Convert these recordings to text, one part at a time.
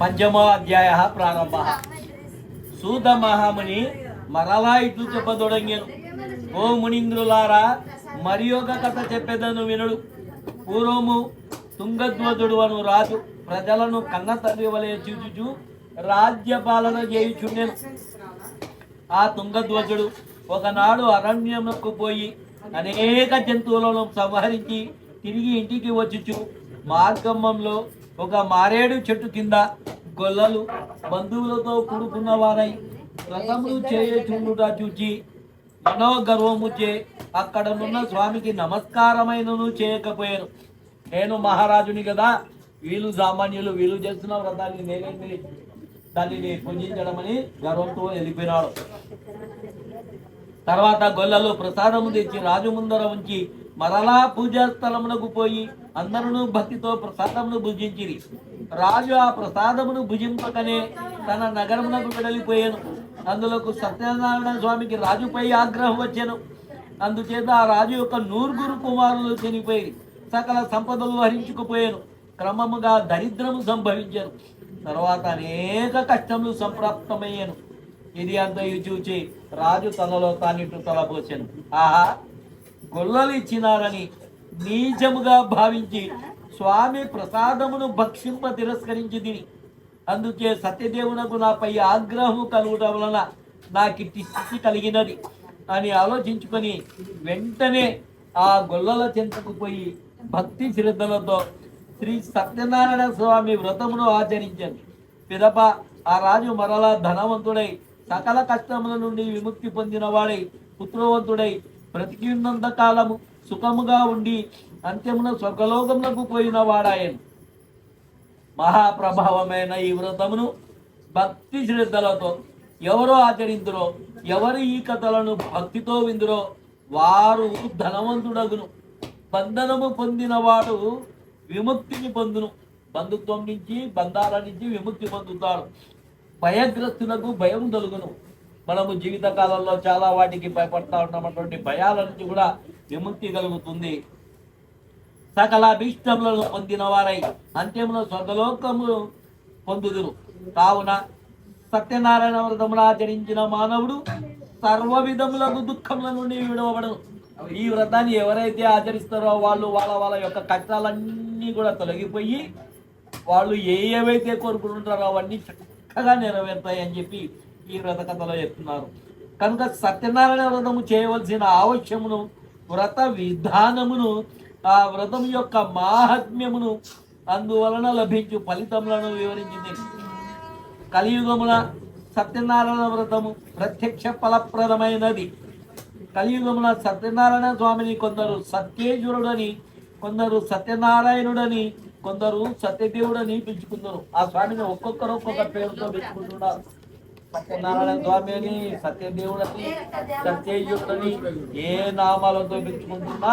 పంచమో అధ్యాయ ప్రారంభ. సూత మహాముని మరలా ఇట్లు చెప్పదొడంగాను. ఓ మునింద్రులారా మరి ఒక కథ చెప్పేదను వినుడు. పూర్వము తుంగధ్వజుడు అను రాజు ప్రజలను కన్న తల్లి వలె చూచుచు రాజ్యపాలన చేయుచుండెను. ఆ తుంగధ్వజుడు ఒకనాడు అరణ్యముకు పోయి అనేక జంతువులను సంహరించి తిరిగి ఇంటికి వచ్చుచు మార్గమ్మంలో ఒక మారేడు చెట్టు కింద గొల్లలు బంధువులతో కూడుకున్న వారై రథములు చేయుచుండుట చూచి మనోగర్వముచే అక్కడనున్న స్వామికి నమస్కారమైనను చేయకపోయాను. నేను మహారాజుని కదా వీళ్ళు సామాన్యులు వీళ్ళు చేస్తున్న వ్రతాన్ని నేనేమి దానిని పూజించడమని గర్వంతో వెళ్ళిపోయినాడు తర్వాత గొల్లలు ప్రసాదము తెచ్చి రాజు ముందర ఉంచి మరలా పూజా స్థలమునకు పోయి అందరూ భక్తితో ప్రసాదమును భుజించిరి. రాజు ఆ ప్రసాదమును భుజింపకనే తన నగరమునకు వెడలిపోయాను. అందులోకు సత్యనారాయణ స్వామికి రాజుపై ఆగ్రహం వచ్చాను. అందుచేత ఆ రాజు యొక్క నూరుగురు కుమారులు చనిపోయి సకల సంపదలు హరించుకుపోయాను. క్రమముగా దరిద్రము సంభవించాను. తర్వాత అనేక కష్టములు సంప్రాప్తమయ్యాను. ఇది అంతయు చూచి రాజు తనలో తానిట్టు తలపోసాను ఆహా! గొల్లలు ఇచ్చినారని నీచముగా భావించి స్వామి ప్రసాదమును భక్షింప తిరస్కరించి తిని. అందుకే సత్యదేవునకు నాపై ఆగ్రహము కలుగుట వలన నాకు స్థితి కలిగినది అని ఆలోచించుకొని వెంటనే ఆ గొల్లల చెంతకు పోయి భక్తి శ్రద్ధలతో శ్రీ సత్యనారాయణ స్వామి వ్రతమును ఆచరించండి. పిదప ఆ రాజు మరలా ధనవంతుడై సకల కష్టముల నుండి విముక్తి పొందినవాడై పుత్రవంతుడై బ్రతికినంత కాలము సుఖముగా ఉండి అంత్యమున స్వర్గలోకములకు పోయిన వాడాయను. మహాప్రభావమైన ఈ వ్రతమును భక్తి శ్రద్ధలతో ఎవరు ఆచరింతురో ఎవరు ఈ కథలను భక్తితో విందురో వారు ధనవంతుడగును. బంధనము పొందినవాడు విముక్తిని పొందును. బంధుత్వం నుంచి బంధాల నుంచి విముక్తి పొందుతాడు. భయగ్రస్తులకు భయం కలుగును మనము జీవిత కాలంలో చాలా వాటికి భయపడతా ఉన్నటువంటి భయాల నుంచి కూడా విముక్తి కలుగుతుంది. సకల అభిష్టములను పొందిన వారై అంత్యంలో స్వర్గలోకము పొందుదురు. కావున సత్యనారాయణ వ్రతమును ఆచరించిన మానవుడు సర్వ విధములకు దుఃఖముల నుండి విడవబడను. ఈ వ్రతాన్ని ఎవరైతే ఆచరిస్తారో వాళ్ళు వాళ్ళ వాళ్ళ యొక్క కష్టాలన్నీ కూడా తొలగిపోయి వాళ్ళు ఏ ఏవైతే కోరుకుంటుంటారో అవన్నీ చక్కగా నెరవేరుతాయి అని చెప్పి ఈ వ్రత కథలో చెప్తున్నారు. కనుక సత్యనారాయణ వ్రతము చేయవలసిన ఆవశ్యమును వ్రత విధానమును ఆ వ్రతం యొక్క మాహాత్మ్యమును అందువలన లభించు ఫలితములను వివరించింది. కలియుగమున సత్యనారాయణ వ్రతము ప్రత్యక్ష ఫలప్రదమైనది. కలియుగమున సత్యనారాయణ స్వామిని కొందరు సత్యేశ్వరుడని కొందరు సత్యనారాయణుడని కొందరు సత్యదేవుడని పిలుచుకున్నారు ఆ స్వామిని ఒక్కొక్కరు ఒక్కొక్క పేరుతో పిలుచుకుంటున్నారు సత్యనారాయణ స్వామి అని సత్యదేవుడని ఏ నామాలతో పిలుచుకుంటున్నా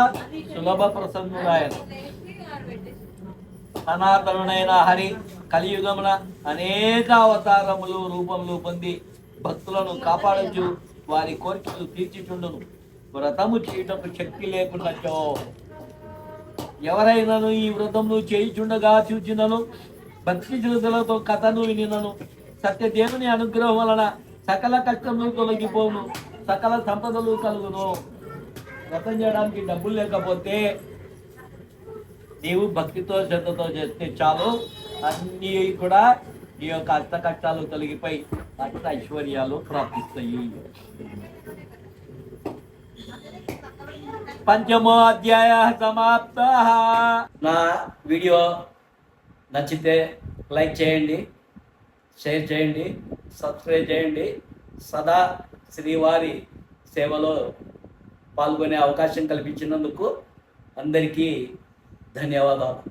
సులభ ప్రసన్నుడాయన సనాతనుడైన హరి కలియుగమున అనేక అవతారములు రూపములు పొంది భక్తులను కాపాడచ్చు వారి కోరికలు తీర్చిచుండును. వ్రతము చేయటకు శక్తి లేకున్నచో ఎవరైనాను ఈ వ్రతమును చేయుచుండగా చూచినను భక్తి జ్యోతులతో కథను వినినను. సత్యదేవుని అనుగ్రహం వలన సకల కష్టములు తొలగిపోను సకల సంపదలు కలుగును. వ్రతం చేయడానికి డబ్బులు లేకపోతే నీవు భక్తితో శ్రద్ధతో చేస్తే చాలు. అన్నీ కూడా నీ యొక్క అష్ట కష్టాలు తొలగిపోయి అష్ట ఐశ్వర్యాలు ప్రాప్తిస్తాయి. పంచమో అధ్యాయ సమాప్త. నా వీడియో నచ్చితే లైక్ చేయండి. షేర్ చేయండి సబ్స్క్రైబ్ చేయండి. సదా శ్రీవారి సేవలో పాల్గొనే అవకాశం కల్పించినందుకు అందరికీ ధన్యవాదాలు.